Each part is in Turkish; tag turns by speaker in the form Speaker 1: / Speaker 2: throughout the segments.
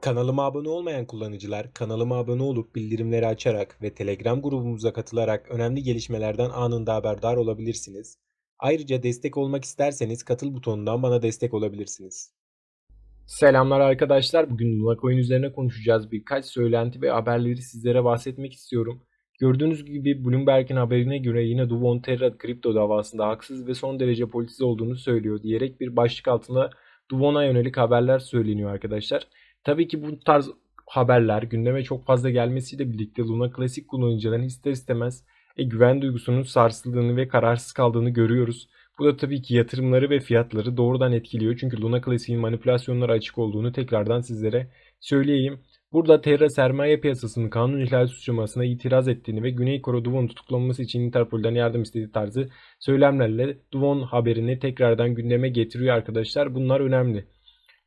Speaker 1: Kanalıma abone olmayan kullanıcılar kanalıma abone olup bildirimleri açarak ve Telegram grubumuza katılarak önemli gelişmelerden anında haberdar olabilirsiniz. Ayrıca destek olmak isterseniz katıl butonundan bana destek olabilirsiniz. Selamlar arkadaşlar. Bugün Luna üzerine konuşacağız. Birkaç söylenti ve haberleri sizlere bahsetmek istiyorum. Gördüğünüz gibi Bloomberg'in haberine göre yine Duvon Terra kripto davasında haksız ve son derece politize olduğunu söylüyor diyerek bir başlık altında Duvon'a yönelik haberler söyleniyor arkadaşlar. Tabii ki bu tarz haberler gündeme çok fazla gelmesiyle birlikte Luna Classic kullanıcıların ister istemez e, güven duygusunun sarsıldığını ve kararsız kaldığını görüyoruz. Bu da tabii ki yatırımları ve fiyatları doğrudan etkiliyor. Çünkü Luna Classic'in manipülasyonlara açık olduğunu tekrardan sizlere söyleyeyim. Burada Terra sermaye piyasasının kanun ihlali suçlamasına itiraz ettiğini ve Güney Kore Duvon'u tutuklanması için Interpol'den yardım istediği tarzı söylemlerle Duvon haberini tekrardan gündeme getiriyor arkadaşlar. Bunlar önemli.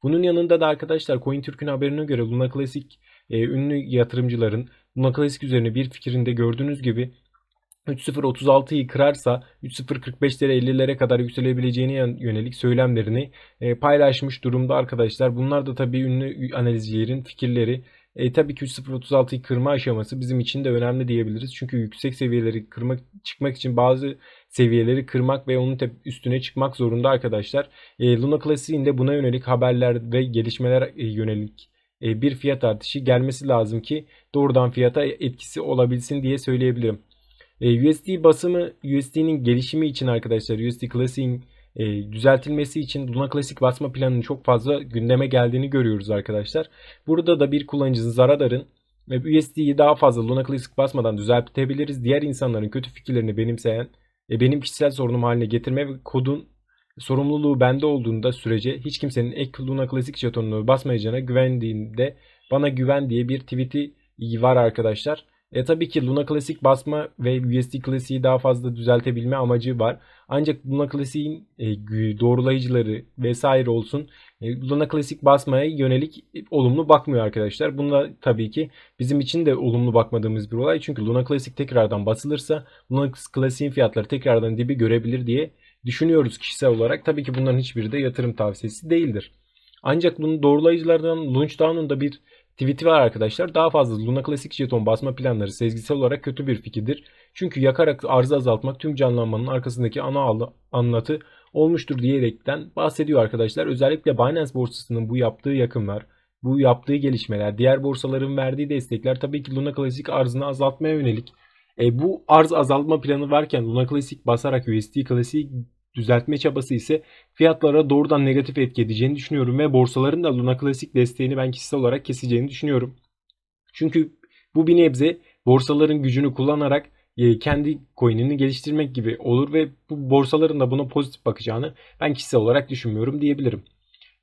Speaker 1: Bunun yanında da arkadaşlar CoinTürk'ün haberine göre Luna Classic e, ünlü yatırımcıların Luna Classic üzerine bir fikrinde gördüğünüz gibi 3.036'yı kırarsa 3.045'lere 50'lere kadar yükselebileceğine yönelik söylemlerini e, paylaşmış durumda arkadaşlar. Bunlar da tabii ünlü analizcilerin fikirleri. E, tabii ki 3.036'yı kırma aşaması bizim için de önemli diyebiliriz. Çünkü yüksek seviyeleri kırmak çıkmak için bazı seviyeleri kırmak ve onun üstüne çıkmak zorunda arkadaşlar. E, Luna Classic'in de buna yönelik haberler ve gelişmeler e, yönelik e, bir fiyat artışı gelmesi lazım ki doğrudan fiyata etkisi olabilsin diye söyleyebilirim. E, USD basımı USD'nin gelişimi için arkadaşlar USD Classic'in e, düzeltilmesi için Luna Classic basma planının çok fazla gündeme geldiğini görüyoruz arkadaşlar. Burada da bir kullanıcının Zaradar'ın USD'yi daha fazla Luna Classic basmadan düzeltebiliriz. Diğer insanların kötü fikirlerini benimseyen e, benim kişisel sorunum haline getirme ve kodun sorumluluğu bende olduğunda sürece hiç kimsenin ek Luna Classic jetonunu basmayacağına güvendiğinde bana güven diye bir tweet'i var arkadaşlar. E tabii ki Luna Classic basma ve USD Classic'i daha fazla düzeltebilme amacı var. Ancak Luna Classic'in e, doğrulayıcıları vesaire olsun e, Luna Classic basmaya yönelik e, olumlu bakmıyor arkadaşlar. Bunda tabii ki bizim için de olumlu bakmadığımız bir olay. Çünkü Luna Classic tekrardan basılırsa Luna Classic'in fiyatları tekrardan dibi görebilir diye düşünüyoruz kişisel olarak. Tabii ki bunların hiçbiri de yatırım tavsiyesi değildir. Ancak bunun doğrulayıcılardan Launchdown'un da bir tweet'i var arkadaşlar. Daha fazla Luna Classic jeton basma planları sezgisel olarak kötü bir fikirdir. Çünkü yakarak arzı azaltmak tüm canlanmanın arkasındaki ana anlatı olmuştur diyerekten bahsediyor arkadaşlar. Özellikle Binance borsasının bu yaptığı yakınlar, bu yaptığı gelişmeler, diğer borsaların verdiği destekler tabii ki Luna Classic arzını azaltmaya yönelik. E, bu arz azaltma planı varken Luna Classic basarak USD Classic düzeltme çabası ise fiyatlara doğrudan negatif etki edeceğini düşünüyorum ve borsaların da Luna Classic desteğini ben kişisel olarak keseceğini düşünüyorum. Çünkü bu bir nebze borsaların gücünü kullanarak e, kendi coin'ini geliştirmek gibi olur ve bu borsaların da buna pozitif bakacağını ben kişisel olarak düşünmüyorum diyebilirim.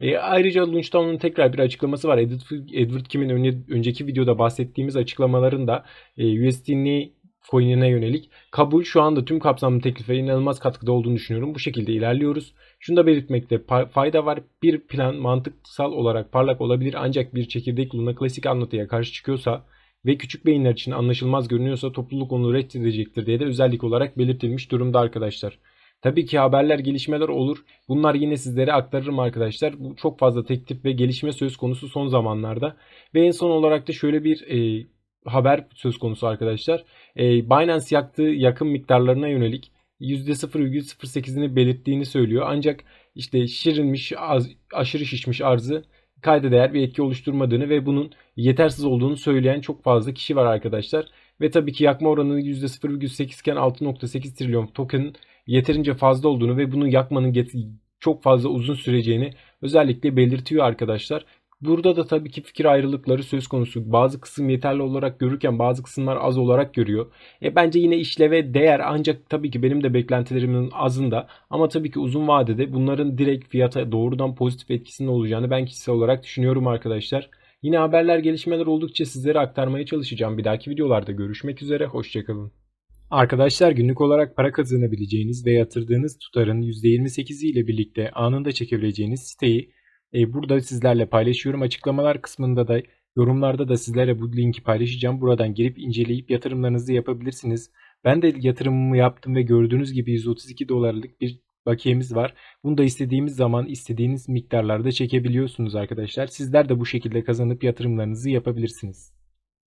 Speaker 1: E, ayrıca Launchdown'un tekrar bir açıklaması var. Edward, Kim'in önce, önceki videoda bahsettiğimiz açıklamalarında e, USD'ni coin'ine yönelik kabul şu anda tüm kapsamlı teklife inanılmaz katkıda olduğunu düşünüyorum. Bu şekilde ilerliyoruz. Şunu da belirtmekte fayda var. Bir plan mantıksal olarak parlak olabilir ancak bir çekirdek Luna klasik anlatıya karşı çıkıyorsa ve küçük beyinler için anlaşılmaz görünüyorsa topluluk onu reddedecektir diye de özellik olarak belirtilmiş durumda arkadaşlar. Tabii ki haberler, gelişmeler olur. Bunlar yine sizlere aktarırım arkadaşlar. Bu çok fazla teklif ve gelişme söz konusu son zamanlarda. Ve en son olarak da şöyle bir e, haber söz konusu arkadaşlar. E, Binance yaktığı yakın miktarlarına yönelik %0,08'ini belirttiğini söylüyor. Ancak işte şişirilmiş, az, aşırı şişmiş arzı kayda değer bir etki oluşturmadığını ve bunun yetersiz olduğunu söyleyen çok fazla kişi var arkadaşlar. Ve tabii ki yakma oranı %0,8 iken 6.8 trilyon token yeterince fazla olduğunu ve bunu yakmanın çok fazla uzun süreceğini özellikle belirtiyor arkadaşlar. Burada da tabii ki fikir ayrılıkları söz konusu. Bazı kısım yeterli olarak görürken bazı kısımlar az olarak görüyor. E bence yine işleve değer ancak tabii ki benim de beklentilerimin azında ama tabii ki uzun vadede bunların direkt fiyata doğrudan pozitif etkisinin olacağını ben kişisel olarak düşünüyorum arkadaşlar. Yine haberler gelişmeler oldukça sizlere aktarmaya çalışacağım. Bir dahaki videolarda görüşmek üzere. Hoşçakalın. Arkadaşlar günlük olarak para kazanabileceğiniz ve yatırdığınız tutarın %28'i ile birlikte anında çekebileceğiniz siteyi e, burada sizlerle paylaşıyorum. Açıklamalar kısmında da yorumlarda da sizlere bu linki paylaşacağım. Buradan girip inceleyip yatırımlarınızı yapabilirsiniz. Ben de yatırımımı yaptım ve gördüğünüz gibi 132 dolarlık bir bakiyemiz var. Bunu da istediğimiz zaman istediğiniz miktarlarda çekebiliyorsunuz arkadaşlar. Sizler de bu şekilde kazanıp yatırımlarınızı yapabilirsiniz.